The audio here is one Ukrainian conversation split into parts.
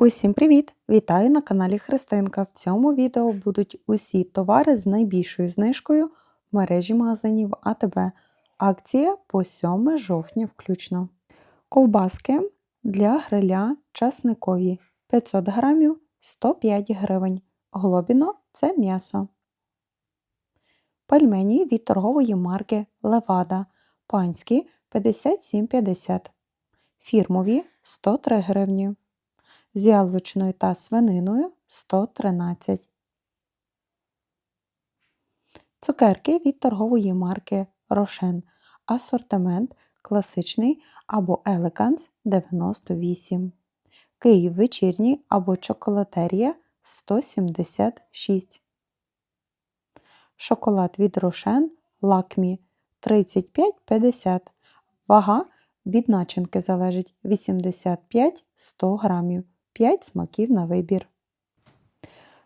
Усім привіт! Вітаю на каналі Христинка. В цьому відео будуть усі товари з найбільшою знижкою в мережі магазинів АТБ. Акція по 7 жовтня включно. Ковбаски для гриля часникові 500 грамів 105 гривень. Глобіно це м'ясо. Пельмені від торгової марки Левада. Панські 57,50. Фірмові 103 гривні з яловичиною та свининою 113. Цукерки від торгової марки Рошен. Асортимент класичний або Елеганс 98. Київ вечірній або чоколатерія 176. Шоколад від Рошен Лакмі 35,50. Вага від начинки залежить 85-100 грамів. 5 смаків на вибір.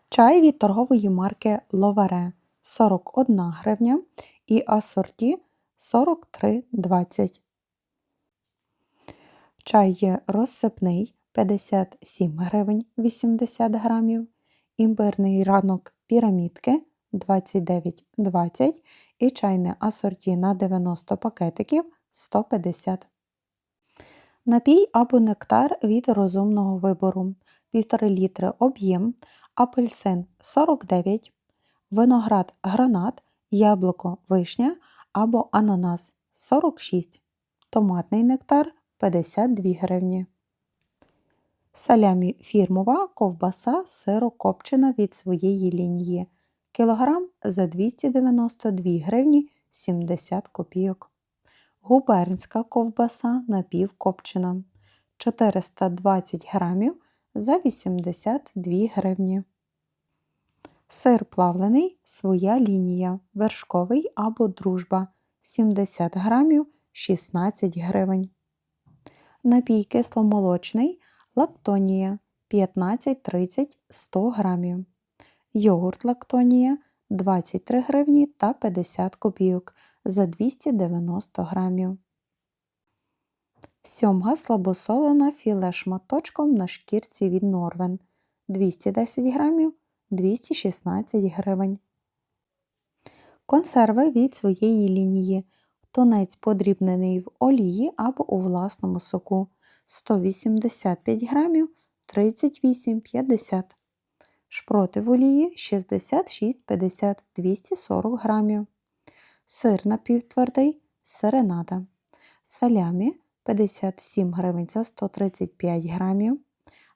Чай від торгової марки Ловаре 41 гривня і асорті 43,20. Чай є розсипний 57 гривень 80 грамів. Імбирний ранок пірамідки 29,20 і чайне асорті на 90 пакетиків 150 Напій або нектар від розумного вибору 1,5 літри об'єм, апельсин 49, виноград гранат, яблуко вишня або ананас 46, томатний нектар 52 гривні. Салямі фірмова ковбаса сирокопчена від своєї лінії. Кілограм за 292 гривні 70 копійок губернська ковбаса напівкопчена 420 грамів за 82 гривні. Сир плавлений своя лінія, вершковий або дружба 70 грамів 16 гривень. Напій кисломолочний лактонія 15-30 100 грамів. Йогурт лактонія 23 гривні та 50 копійок за 290 грамів. Сьомга слабосолена філе шматочком на шкірці від Норвен 210 грамів 216 гривень. Консерви від своєї лінії. Тонець подрібнений в олії або у власному соку 185 грамів 38,50 шпроти в олії 66,50 240 грамів, сир напівтвердий серенада, салямі 57 гривень за 135 грамів,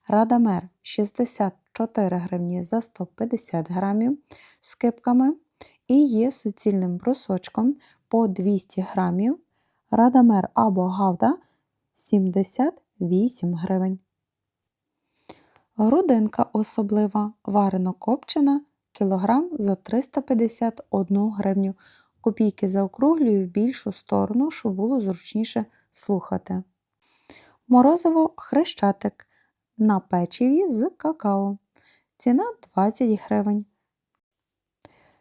радамер 64 гривні за 150 грамів з кипками. І є суцільним брусочком по 200 грамів, радамер або гавда 78 гривень. Грудинка особлива, варено копчена, кілограм за 351 гривню. Копійки заокруглюю в більшу сторону, щоб було зручніше слухати. Морозиво хрещатик на печиві з какао. Ціна 20 гривень.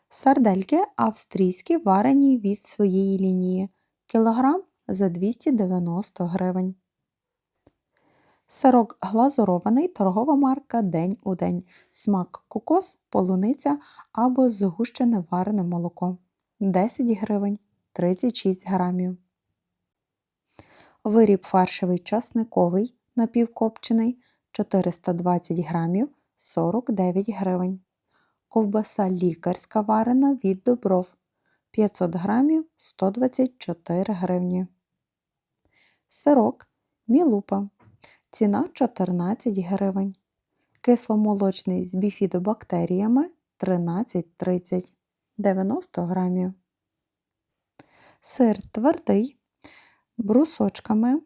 Сардельки австрійські варені від своєї лінії. Кілограм за 290 гривень. Сирок глазурований, торгова марка День у день. Смак кокос, полуниця або згущене варене молоко 10 гривень 36 грамів. Виріб фаршевий часниковий напівкопчений 420 грамів 49 гривень. Ковбаса лікарська варена від добров 500 грамів 124 гривні. Сирок мілупа Ціна 14 гривень. Кисломолочний з біфідобактеріями 13,30 90 грамів. Сир твердий брусочками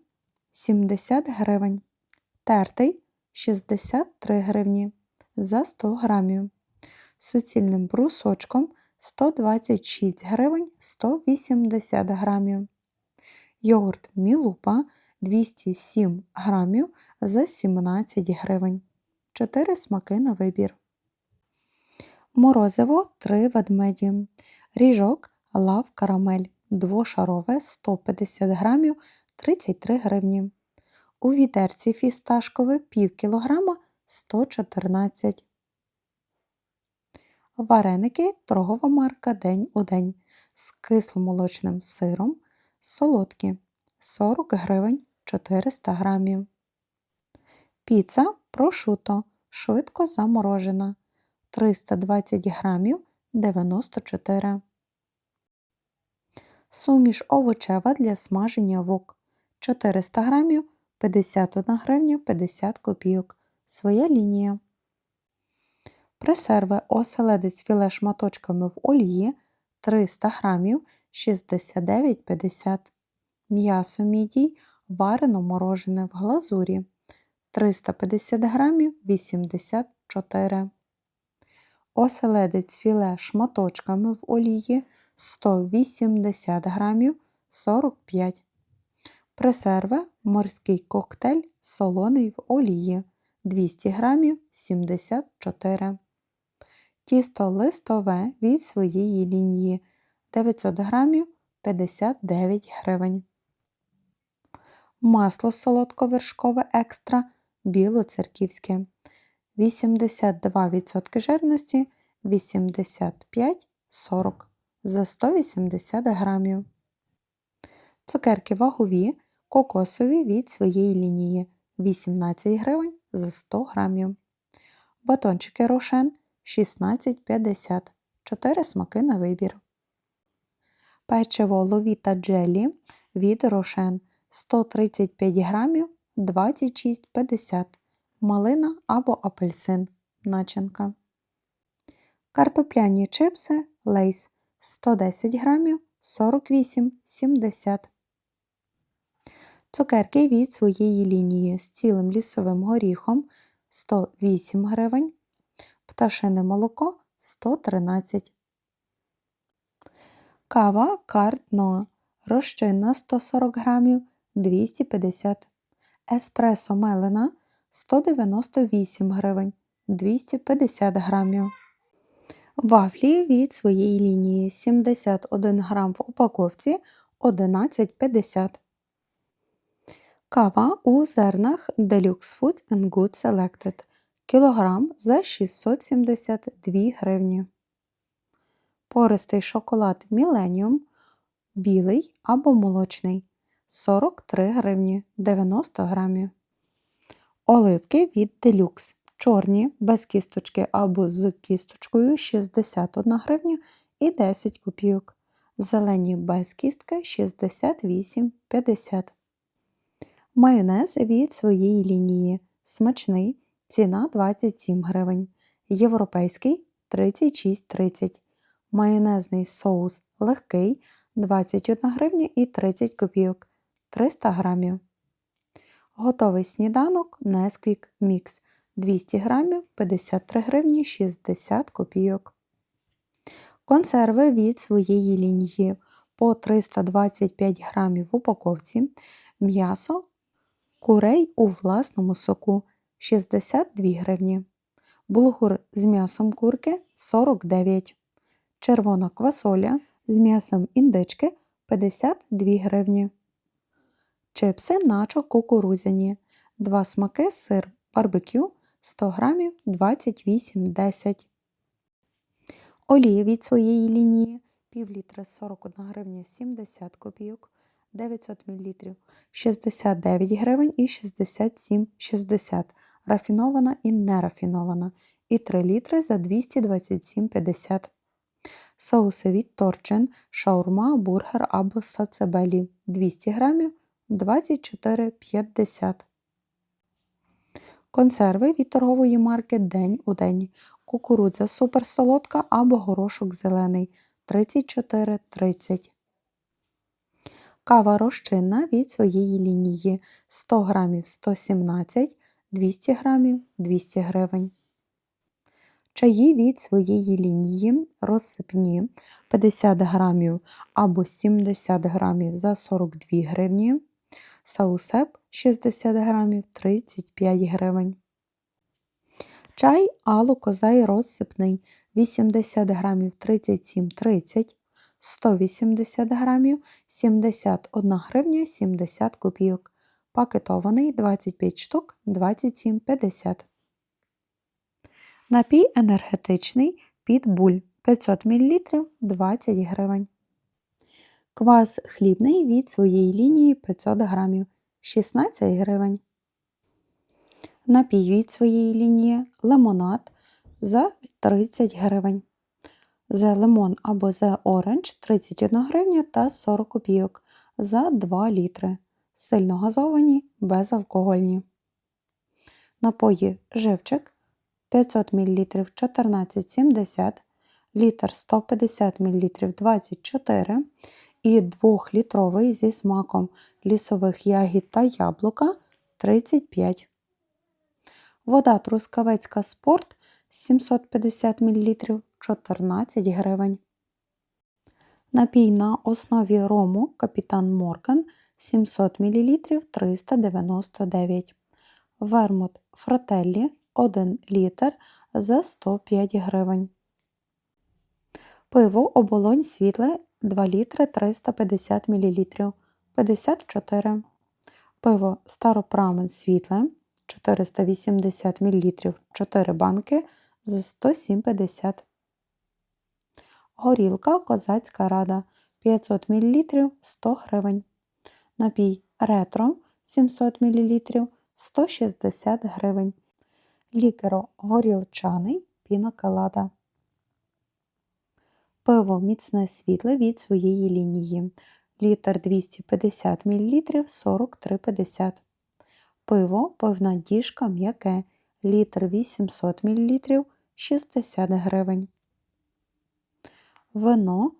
70 гривень. Тертий 63 гривні за 100 грамів. Суцільним брусочком 126 гривень 180 грамів. Йогурт Мілупа 207 грамів за 17 гривень. 4 смаки на вибір. Морозиво 3 ведмеді. Ріжок лав карамель. Двошарове 150 грамів 33 гривні. У відерці фісташкове пів кілограма 114. Вареники торгова марка День у день з кисломолочним сиром солодкі 40 гривень 400 грамів. Піца прошуто швидко заморожена 320 грамів 94. Суміш овочева для смаження вок 400 грамів 51 гривня 50 копійок. Своя лінія. Пресерви оселедець філе шматочками в олії 300 грамів 69,50. М'ясо мідій варено морожене в глазурі 350 грамів 84. Оселедець філе шматочками в олії 180 грамів 45. Пресерви морський коктейль солоний в олії 200 грамів 74. Тісто листове від своєї лінії 900 грамів 59 гривень. Масло солодковершкове екстра білоцерківське 82% жирності 85-40 за 180 грамів. Цукерки вагові кокосові від своєї лінії 18 гривень за 100 грамів. Батончики рошен 16,50 4 смаки на вибір. Печиво ловіта джелі від рошен 135 грамів 26,50 малина або апельсин начинка. Картопляні чипси лейс 110 грамів 48,70 Цукерки від своєї лінії з цілим лісовим горіхом 108 гривень, пташине молоко 113 Кава картно розчинна 140 грамів 250 Еспресо мелена 198 гривень 250 грамів. Вафлі від своєї лінії 71 грам в упаковці 11,50 Кава у зернах Deluxe Foods and Good Selected кілограм за 672 гривні. Пористий шоколад Millennium білий або молочний 43 гривні 90 грамів. Оливки від Deluxe чорні без кісточки або з кісточкою 61 гривня і 10 копійок. Зелені без кістки 68,50 Майонез від своєї лінії. Смачний. Ціна 27 гривень. Європейський 36,30 Майонезний соус легкий 21 гривня і 30 копійок 300 грамів. Готовий сніданок Nesquik Mix 200 грамів 53 гривні 60 копійок. Консерви від своєї лінії по 325 грамів в упаковці. М'ясо курей у власному соку 62 гривні. Булгур з м'ясом курки 49 Червона квасоля з м'ясом індички 52 гривні. Чипси начо кукурузяні. Два смаки сир барбекю 100 грамів 28,10 Олія від своєї лінії пів літра 41 гривня 70 копійок. 900 мл 69 гривень і 67,60 рафінована і нерафінована, і 3 літри за 227,50 Соуси від торчин, шаурма, бургер або сацебелі 200 грамів 24,50 Консерви від торгової марки День у день. Кукурудза суперсолодка або горошок зелений 34,30 Кава розчинна від своєї лінії 100 грамів 117 200 грамів 200 гривень. Чаї від своєї лінії розсипні 50 грамів або 70 грамів за 42 гривні. Саусеп 60 грамів 35 гривень. Чай алу козай розсипний 80 грамів 37,30 180 грамів 71 гривня 70 копійок. Пакетований 25 штук 27,50 Напій енергетичний Підбуль 500 мл 20 гривень. Квас хлібний від своєї лінії 500 грамів 16 гривень. Напій від своєї лінії лимонад за 30 гривень. The Lemon або The Orange 31 гривня та 40 копійок за 2 літри. Сильно газовані, безалкогольні. Напої живчик 500 мл 14,70, літр 150 мл 24 і 2-літровий зі смаком лісових ягід та яблука 35. Вода Трускавецька Спорт 750 мл 14 гривень. Напій на основі рому Капітан Морган 700 мл 399. Вермут Фрателлі 1 літр за 105 гривень. Пиво оболонь світле 2 літри 350 мл 54. Пиво Старопрамен світле 480 мл 4 банки за 107,50. Горілка Козацька рада 500 мл 100 гривень. Напій ретро 700 мл 160 гривень. Лікеро горілчаний пінаколада. Пиво міцне світле від своєї лінії. Літр 250 мл 43,50. Пиво пивна діжка м'яке. Літр 800 мл 60 гривень. Вино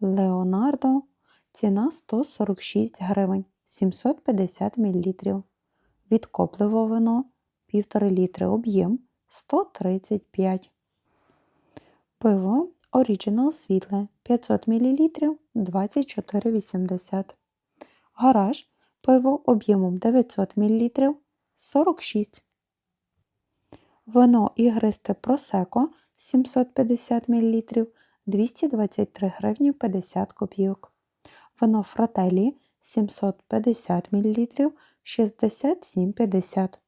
Леонардо. Ціна 146 гривень 750 мл. Відкопливо вино 1,5 літри об'єм 135. Пиво Original світле 500 мл 24,80. Гараж пиво об'ємом 900 мл 46. Вино ігристе просеко 750 мл 223 гривні 50 копійок. Вино фрателі 750 мл 67,50.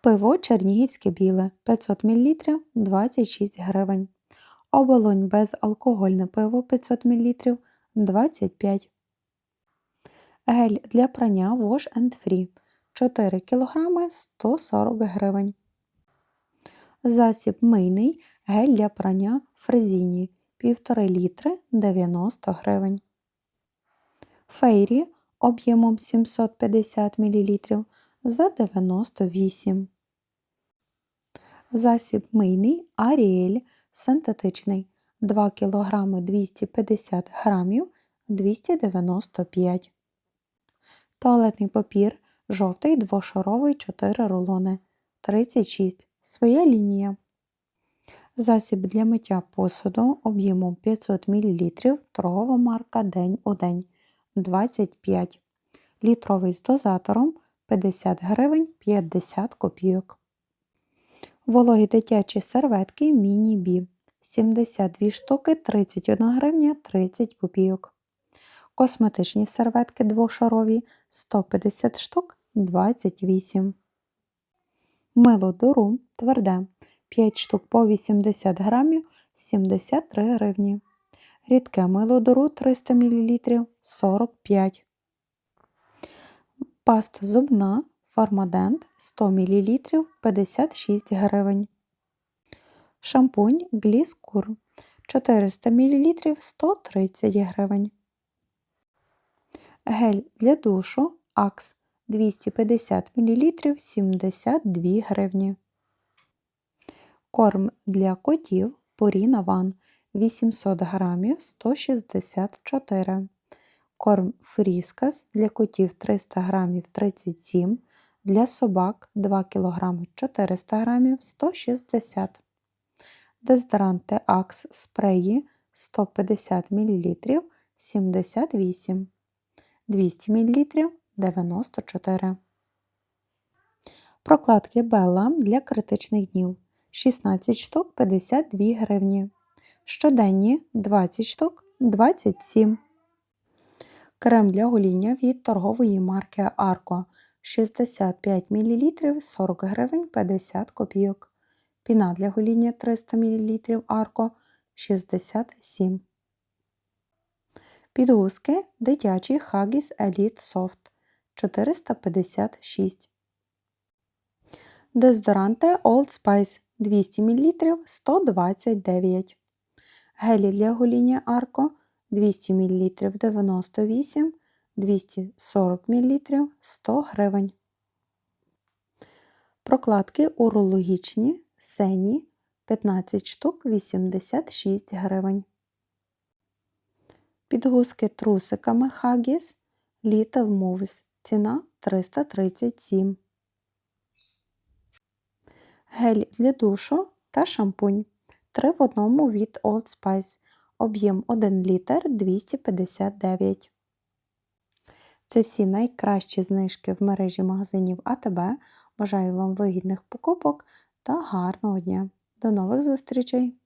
Пиво Чернігівське біле 500 мл 26 гривень. Оболонь безалкогольне пиво 500 мл 25 Гель для прання Wash and Free 4 кг 140 гривень. Засіб мийний гель для прання фрезіні 1,5 літри 90 гривень. Фейрі об'ємом 750 мл за 98. Засіб мийний Аріель синтетичний 2 кг 250 г 295 Туалетний папір жовтий двошаровий 4 рулони 36. Своя лінія. Засіб для миття посуду об'ємом 500 мл торгова марка День у день 25 Літровий з дозатором 50 гривень 50 копійок. Вологі дитячі серветки Міні-Бі 72 штуки 31 гривня 30 копійок. Косметичні серветки двошарові 150 штук 28. Мило дуру тверде 5 штук по 80 грамів 73 гривні. Рідке мило дуру 300 мл 45. Паста зубна Фармадент 100 мл 56 гривень. Шампунь Гліскур 400 мл 130 гривень. Гель для душу Акс 250 мл 72 гривні. Корм для котів Purina One 800 грамів 164 Корм Фріскас для котів 300 грамів 37 для собак 2 кг 400 грамів 160 Дезодоранти Акс спреї 150 мл 78 200 мл 94 Прокладки Белла для критичних днів 16 штук 52 гривні. Щоденні 20 штук 27 Крем для гоління від торгової марки Арко 65 мл 40 гривень 50 копійок. Піна для гоління 300 мл Арко 67. Підгузки дитячі Huggies Elite Soft 456. Дезодоранти Old Spice 200 мл 129. Гелі для гоління Арко 200 мл 98, 240 мл 100 гривень. Прокладки урологічні Сені 15 штук 86 гривень. Підгузки трусиками Huggies Little Moves. Ціна 337. Гель для душу та шампунь. 3 в одному від Old Spice. Об'єм 1 літр 259. Це всі найкращі знижки в мережі магазинів АТБ. Бажаю вам вигідних покупок та гарного дня. До нових зустрічей!